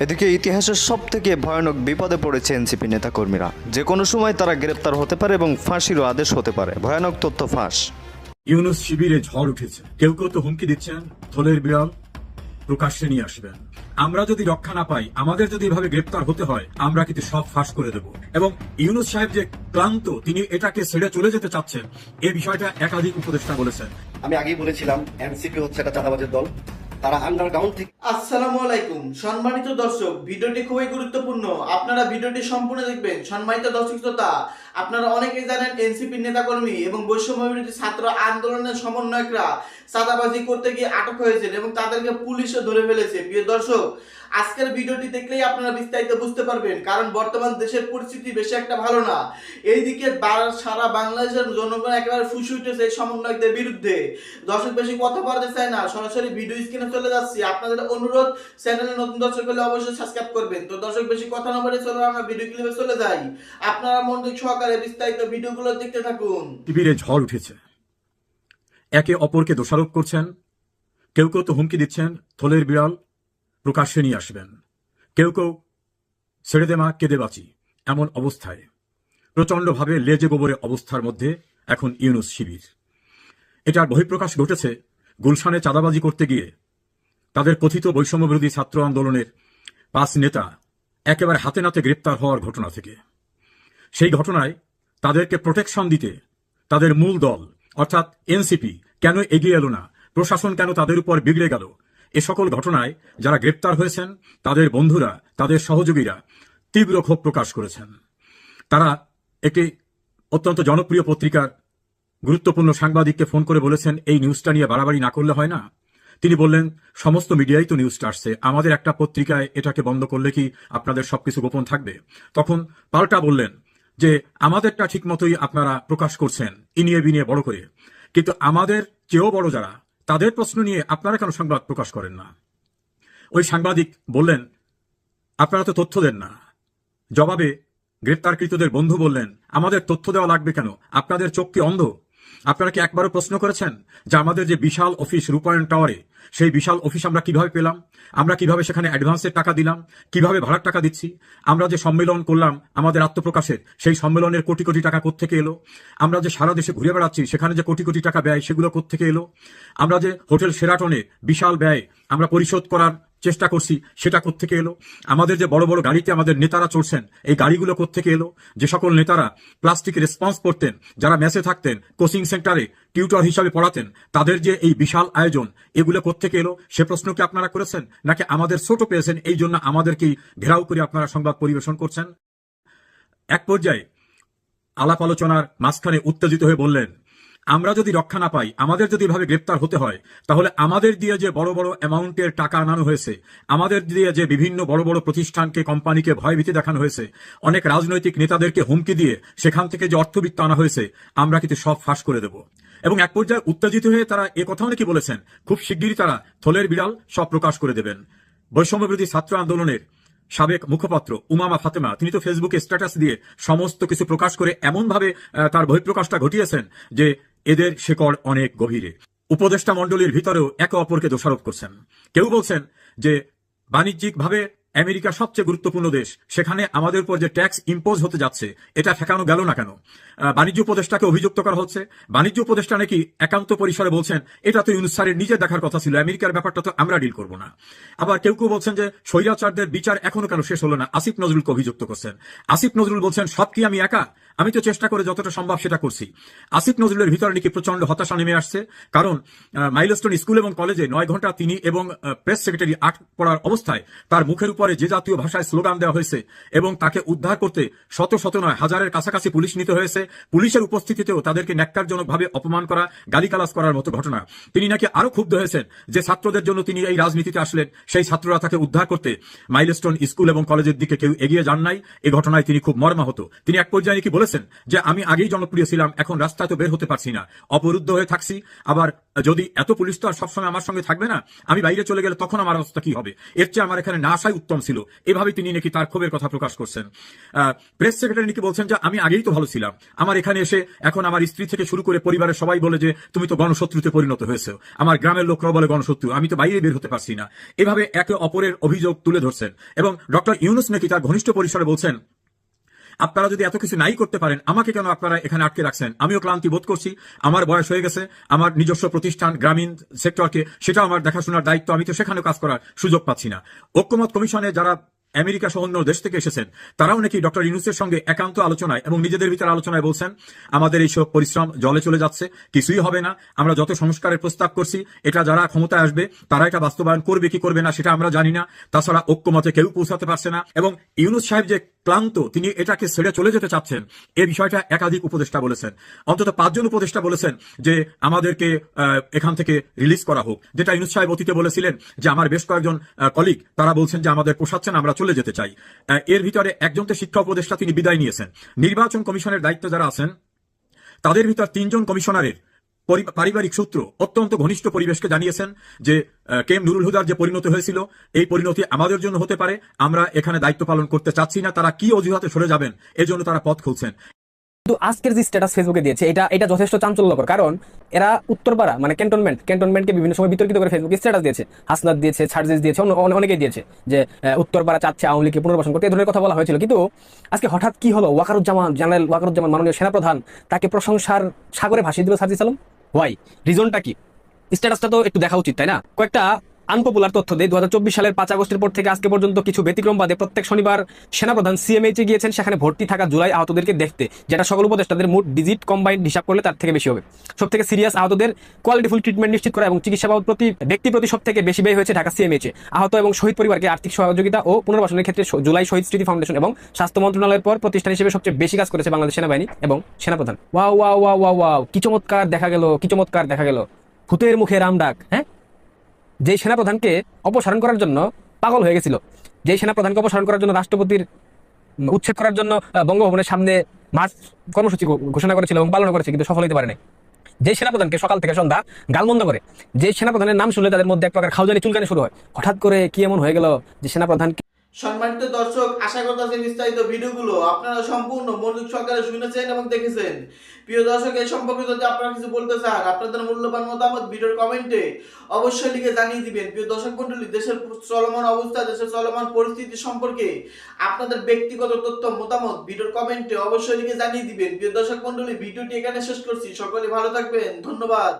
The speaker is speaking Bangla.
এদিকে ইতিহাসের সব থেকে ভয়ানক বিপদে পড়েছে এনসিপি নেতাকর্মীরা। যে কোনো সময় তারা গ্রেপ্তার হতে পারে এবং ফাঁসিরও আদেশ হতে পারে। ভয়ানক তথ্য ফাঁস। ইউনুস শিবিরে ঝড় উঠেছে। কেউ কেউ তো হুমকি দিচ্ছেন থলের বিড়াল প্রকাশ্যে নিয়ে আসবেন। আমরা যদি রক্ষা না পাই আমাদের যদি এভাবে গ্রেপ্তার হতে হয় আমরা কিন্তু সব ফাঁস করে দেব। এবং ইউনুস সাহেব যে ক্লান্ত তিনি এটাকে ছেড়ে চলে যেতে চাচ্ছেন এ বিষয়টা একাধিক উপদেষ্টা বলেছেন। আমি আগেই বলেছিলাম এনসিপি হচ্ছে একটা চাঁদাবাজের দল। তারা আন্ডারগ্রাউন্ড থেকে আসসালামু আলাইকুম। সম্মানিত দর্শক, ভিডিওটি খুবই গুরুত্বপূর্ণ। আপনারা ভিডিওটি সম্পূর্ণ দেখবেন। সম্মানিত দর্শক শ্রোতা আপনারা অনেকেই জানেন এনসিপির নেতাকর্মী এবং বৈষম্য বিরোধী ছাত্র আন্দোলনের সমন্বয়করা চাঁদাবাজি করতে গিয়ে আটক হয়েছেন এবং তাদেরকে পুলিশও ধরে ফেলেছে। প্রিয় দর্শক, আজকের ভিডিওটি দেখলেই আপনারা বিস্তারিত বুঝতে পারবেন, কারণ বর্তমান দেশের পরিস্থিতি বেশি একটা ভালো না। এইদিকে সারা বাংলাদেশের জনগণ একেবারে ফুসে উঠেছে সমন্বয়কদের বিরুদ্ধে। দর্শক বেশি কথা বলতে চায় না, সরাসরি ভিডিও স্ক্রিনে চলে যাচ্ছি। আপনাদের অনুরোধ, চ্যানেলে নতুন দর্শক হলে অবশ্যই সাবস্ক্রাইব করবেন। তো দর্শক বেশি কথা না বলে চলো আমরা ভিডিও ক্লিপে চলে যাই। আপনারা মনোযোগ সহকারে বিস্তারিত ভিডিওগুলো দেখতে থাকুন। শিবিরে ঝড় উঠেছে। একে অপরকে দোষারোপ করছেন। কেউ কেউ তো হুমকি দিচ্ছেন, থলের বিড়াল প্রকাশ্যে নিয়ে আসবেন। কেউ কেউ ছেড়ে দে মা, কেঁদে বাঁচি, এমন অবস্থায়। প্রচণ্ডভাবে লেজে গোবরে অবস্থার মধ্যে এখন ইউনুস শিবির। এটার বহিঃপ্রকাশ ঘটেছে গুলশানে চাঁদাবাজি করতে গিয়ে। তাদের কথিত বৈষম্য বিরোধী ছাত্র আন্দোলনের পাঁচ নেতা একেবারে হাতে নাতে গ্রেপ্তার হওয়ার ঘটনা থেকে। সেই ঘটনায় তাদেরকে প্রোটেকশন দিতে তাদের মূল দল, অর্থাৎ এনসিপি কেন এগিয়ে এলো না? প্রশাসন কেন তাদের উপর বিগড়ে গেল? এ সকল ঘটনায় যারা গ্রেপ্তার হয়েছেন, তাদের বন্ধুরা, তাদের সহযোগীরা তীব্র ক্ষোভ প্রকাশ করেছেন। তারা একটি অত্যন্ত জনপ্রিয় পত্রিকার গুরুত্বপূর্ণ সাংবাদিককে ফোন করে বলেছেন, এই নিউজটা নিয়ে বাড়াবাড়ি না করলে হয় না? তিনি বললেন, সমস্ত মিডিয়াই তো নিউজটা আসছে। আমাদের একটা পত্রিকায় এটাকে বন্ধ করলে কি আপনাদের সবকিছু গোপন থাকবে? তখন পাল্টা বললেন যে আমাদেরটা ঠিক মতোই আপনারা প্রকাশ করছেন, ইনিয়ে বিনিয়ে বড় করে। কিন্তু আমাদের চেয়েও বড় যারা, তাদের প্রশ্ন নিয়ে আপনারা কেন সংবাদ প্রকাশ করেন না? ওই সাংবাদিক বললেন, আপনারা তো তথ্য দেন না। জবাবে গ্রেপ্তারকৃতদের বন্ধু বললেন, আমাদের তথ্য দেওয়া লাগবে কেন? আপনাদের চোখ কি অন্ধ? আপনারা কি একবারও প্রশ্ন করেছেন যে আমাদের যে বিশাল অফিস রূপায়ণ টাওয়ারে, সেই বিশাল অফিস আমরা কীভাবে পেলাম? আমরা কীভাবে সেখানে অ্যাডভান্সের টাকা দিলাম? কীভাবে ভাড়ার টাকা দিচ্ছি? আমরা যে সম্মেলন করলাম, আমাদের আত্মপ্রকাশের, সেই সম্মেলনের কোটি কোটি টাকা কোত্থেকে এলো? আমরা যে সারা দেশে ঘুরে বেড়াচ্ছি, সেখানে যে কোটি কোটি টাকা ব্যয়, সেগুলো কোত্থেকে এলো? আমরা যে হোটেল সেরাটনে বিশাল ব্যয়, আমরা পরিশোধ করার চেষ্টা করছি, সেটা কোত্থেকে এলো? আমাদের যে বড় বড় গাড়িতে আমাদের নেতারা চলছেন এই গাড়িগুলো কোত্থেকে এলো? যে সকল নেতারা প্লাস্টিক রেসপন্স করতেন, যারা মেসে থাকতেন, কোচিং সেন্টারে টিউটর হিসাবে পড়াতেন, তাদের যে এই বিশাল আয়োজন, এগুলো কোত্থেকে এলো? সে প্রশ্ন কি আপনারা করেছেন? নাকি আমাদের ছোট পেয়েছেন, এই জন্য আমাদেরকেই ঘেরাও করে আপনারা সংবাদ পরিবেশন করছেন? এক পর্যায়ে আলাপ আলোচনার মাঝখানে উত্তেজিত হয়ে বললেন আমরা যদি রক্ষা না পাই, আমাদের যদি এভাবে গ্রেপ্তার হতে হয়, তাহলে আমাদের দিয়ে যে বড় বড় অ্যামাউন্টের টাকা আনানো হয়েছে, আমাদের দিয়ে যে বিভিন্ন বড় বড় প্রতিষ্ঠানকে, কোম্পানিকে ভয়ভীতি দেখানো হয়েছে, অনেক রাজনৈতিক নেতাদেরকে হুমকি দিয়ে সেখান থেকে যে অর্থবিত্ত আনা হয়েছে, আমরা কিন্তু সব ফাঁস করে দেব। এবং এক পর্যায়ে উত্তেজিত হয়ে তারা এ কথাও নাকি বলেছেন, খুব শিগগিরই তারা থলের বিড়াল সব প্রকাশ করে দেবেন। বৈষম্য বিরোধী ছাত্র আন্দোলনের সাবেক মুখপাত্র উমামা ফাতেমা, তিনি তো ফেসবুকে স্ট্যাটাস দিয়ে সমস্ত কিছু প্রকাশ করে এমনভাবে তার বহিঃপ্রকাশটা ঘটিয়েছেন যে এদের শেকড় অনেক গভীরে। উপদেষ্টা মণ্ডলীর ভিতরেও একে অপরকে দোষারোপ করছেন। কেউ বলছেন যে, বাণিজ্যিকভাবে আমেরিকা সবচেয়ে গুরুত্বপূর্ণ দেশ। সেখানে আমাদের উপর যে ট্যাক্স ইম্পোজ হতে যাচ্ছে, এটা ঠেকানো গেল না কেন? বাণিজ্য উপদেষ্টাকে অভিযুক্ত করা হচ্ছে। বাণিজ্য উপদেষ্টা নাকি একান্ত পরিসরে বলছেন, এটা তো ইউনুস নিজের দেখার কথা ছিল, আমেরিকার ব্যাপারটা তো আমরা ডিল করব না। আবার কেউ কেউ বলছেন যে, স্বৈরাচারদের বিচার এখনও কেন শেষ হলো না? আসিফ নজরুলকে অভিযুক্ত করছেন। আসিফ নজরুল বলছেন, সব কি আমি একা? আমি তো চেষ্টা করে যতটা সম্ভব সেটা করছি। আসিফ নজরুলের ভিতরে নাকি প্রচণ্ড হতাশা নেমে আসছে, কারণ মাইলস্টোন স্কুল এবং কলেজে নয় ঘণ্টা তিনি এবং প্রেস সেক্রেটারি আট পড়ার অবস্থায় তার মুখের উপরে যে জাতীয় ভাষায় স্লোগান দেওয়া হয়েছে এবং তাকে উদ্ধার করতে শত শত নয় হাজারের কাছাকাছি পুলিশ নিতে হয়েছে, পুলিশের উপস্থিতিতেও তাদেরকে ন্যাক্কারজনকভাবে অপমান করা, গালিগালাজ করার মতো ঘটনা। তিনি নাকি আরও ক্ষুব্ধ হয়েছেন যে ছাত্রদের জন্য তিনি এই রাজনীতিতে আসলেন, সেই ছাত্ররা তাকে উদ্ধার করতে মাইলস্টোন স্কুল এবং কলেজের দিকে কেউ এগিয়ে যান নাই, এ ঘটনায় তিনি খুব মর্মাহত। তিনি এক পর্যায়ে নাকি বলেছেন বলেছেন যে আমি আগেই জনপ্রিয় ছিলাম, এখন রাস্তায় তো বের হতে পারছি না। অবরুদ্ধ হয়ে থাকছি, আবার যদি এত পুলিশ তো আর সবসময় আমার সঙ্গে থাকবে না, আমি বাইরে চলে গেলে তখন আমার অবস্থা কি হবে? এর চেয়ে আমার এখানে না আসাই উত্তম ছিল। এভাবে তিনি নাকি তার ক্ষোভের কথা প্রকাশ করছেন। প্রেস সেক্রেটারি নাকি বলছেন যে, আমি আগেই তো ভালো ছিলাম। আমার এখানে এসে এখন আমার স্ত্রী থেকে শুরু করে পরিবারের সবাই বলে যে, তুমি তো গণশত্রুতে পরিণত হয়েছে। আমার গ্রামের লোকরাও বলে গণশত্রু, আমি তো বাইরে বের হতে পারছি না। এভাবে একে অপরের অভিযোগ তুলে ধরছেন। এবং ডক্টর ইউনুস নাকি তার ঘনিষ্ঠ পরিসরে বলছেন আপনারা যদি এত কিছু নাই করতে পারেন, আমাকে কেন আপনারা এখানে আটকে রাখছেন? আমিও ক্লান্তি বোধ করছি। আমার বয়স হয়ে গেছে, আমার নিজস্ব প্রতিষ্ঠান, গ্রামীণ সেক্টরকে সেটা আমার দেখাশোনার দায়িত্ব, আমি তো সেখানে কাজ করার সুযোগ পাচ্ছি না। ঐক্যমত কমিশনে যারা আমেরিকা সহ অন্য দেশ থেকে এসেছেন। তারাও নাকি ডক্টর ইউনুসের সঙ্গে একান্ত আলোচনায় এবং নিজেদের ভিতরে আলোচনায় বলছেন আমাদের এইসব পরিশ্রম জলে চলে যাচ্ছে কিছুই হবে না। আমরা যত সংস্কারের প্রস্তাব করছি এটা যারা ক্ষমতায় আসবে তারা এটা বাস্তবায়ন করবে কি করবে না সেটা আমরা জানি না। তাছাড়া ঐক্যমতে কেউ পৌঁছাতে পারছে না। এবং ইউনুস সাহেব যে ক্লান্ত তিনি এটাকে ছেড়ে চলে যেতে চাচ্ছেন এই বিষয়টা একাধিক উপদেষ্টা বলেছেন। অন্তত পাঁচজন উপদেষ্টা বলেছেন যে আমাদেরকে এখান থেকে রিলিজ করা হোক। যেটা ইউনুস সাহেব অতীতে বলেছিলেন যে আমার বেশ কয়েকজন কলিগ তারা বলছেন যে আমাদের পোষাচ্ছে না, আমরা চলে যেতে চাই। এর ভিতরে একজন তো শিক্ষা উপদেষ্টা তিনি বিদায় নিয়েছেন। নির্বাচন কমিশনের দায়িত্ব যারা আছেন, তাদের ভিতর তিনজন কমিশনারের পারিবারিক সূত্র অত্যন্ত ঘনিষ্ঠ পরিবেশকে জানিয়েছেন যে কেম নুরুল হুদার যে পরিণতি হয়েছিল, এই পরিণতি আমাদের জন্য হতে পারে। আমরা এখানে দায়িত্ব পালন করতে চাচ্ছি না। তারা কি অজুহাতে সরে যাবেন, এজন্য তারা পথ খুলছেন। কিন্তু আজকের যে স্ট্যাটাস ফেসবুকে দিয়েছে, এটা এটা যথেষ্ট চাঞ্চল্যকর। কারণ এরা উত্তরপাড়া মানে ক্যান্টনমেন্ট ক্যান্টনমেন্টকে বিভিন্ন সময় বিতর্কিত করে ফেসবুকে স্ট্যাটাস দিয়েছে। হাসনাত দিয়েছে ছার্জেস দিয়েছে অনেকেই দিয়েছে যে উত্তরপাড়া চাচ্ছে, আওয়ামী লীগকে পুনর্বাসন করতে এই ধরনের কথা বলা হয়েছিল। কিন্তু আজকে হঠাৎ কি হলো? ওয়াকারুজ্জামান, জেনারেল ওয়াকারুজ্জামান মাননীয় সেনাপ্রধান তাকে প্রশংসার সাগরে ভাসিয়ে দিল সার্জিস আলম? ওয়াই রিজনটা কি? স্ট্যাটাসটা তো একটু দেখা উচিত, তাই না? কয়েকটা আনপপুলার তথ্য দেয় দু সালের পাঁচ আগস্টের পর থেকে আজকে পর্যন্ত কিছু ব্যতিক্রম বাদে প্রত্যেক শনিবার সেনাপ্রধান সিএমএইচে গিয়েছেন, সেখানে ভর্তি থাকা জুলাই আহতদেরকে দেখতে, যেটা সকল উপদেষ্টাদের মোট ডিজিট কম্বাইন্ড হিসাব করলে তার থেকে বেশি হবে। সব থেকে সিরিয়াস আহতদের কোয়ালিটিফুল ট্রিটমেন্ট নিশ্চিত করা এবং চিকিৎসা বাবদ প্রতি, ব্যক্তি প্রতি সব থেকে বেশি ব্যয় হয়েছে ঢাকা সিএমএইচে আহত এবং শহীদ পরিবারকে আর্থিক সহযোগিতা ও পুনর্বাসনের ক্ষেত্রে জুলাই শহীদ স্মৃতি ফাউন্ডেশন এবং স্বাস্থ্য মন্ত্রণালয়ের পর প্রতিষ্ঠান হিসেবে সবচেয়ে বেশি কাজ করেছে বাংলাদেশ সেনাবাহিনী এবং সেনাপ্রধান। ওয়াও ওয়া ওয়াও ওয়াও ওয়াও, কি চমৎকার দেখা গেল, কি চমৎকার দেখা গেল। ভূতের মুখে রাম ডাক হ্যাঁ? যে সেনাপ্রধানকে অপসারণ করার জন্য পাগল হয়ে গেছিল, যে সেনাপ্রধানকে অপসারণ করার জন্য রাষ্ট্রপতির উচ্ছেদ করার জন্য বঙ্গভবনের সামনে মার্চ কর্মসূচি ঘোষণা করেছিল এবং পালন করেছে, কিন্তু সফল হতে পারেনি। যে সেনাপ্রধানকে সকাল থেকে সন্ধ্যা গালমন্দ করে, যে সেনাপ্রধানের নাম শুনলে তাদের মধ্যে এক প্রকার খাউজানি চুলকানি শুরু হয়। হঠাৎ করে কি এমন হয়ে গেল যে সেনাপ্রধান সম্মানিত দর্শক, আশা করতেছি বিস্তারিত ভিডিওগুলো আপনারা সম্পূর্ণ মনোযোগ সহকারে শুনেছেন এবং দেখেছেন। প্রিয় দর্শক, এই সম্পর্কে যদি আপনারা কিছু বলতে চান আপনাদের মূল্যবান মতামত ভিডিওর কমেন্টে অবশ্যই লিখে জানিয়ে দিবেন। প্রিয় দর্শক মন্ডলী দেশের চলমান অবস্থা, দেশের চলমান পরিস্থিতি সম্পর্কে আপনাদের ব্যক্তিগত তথ্য, মতামত ভিডিওর কমেন্টে অবশ্যই লিখে জানিয়ে দিবেন। প্রিয় দর্শক মন্ডলী ভিডিওটি এখানে শেষ করছি। সকলে ভালো থাকবেন। ধন্যবাদ।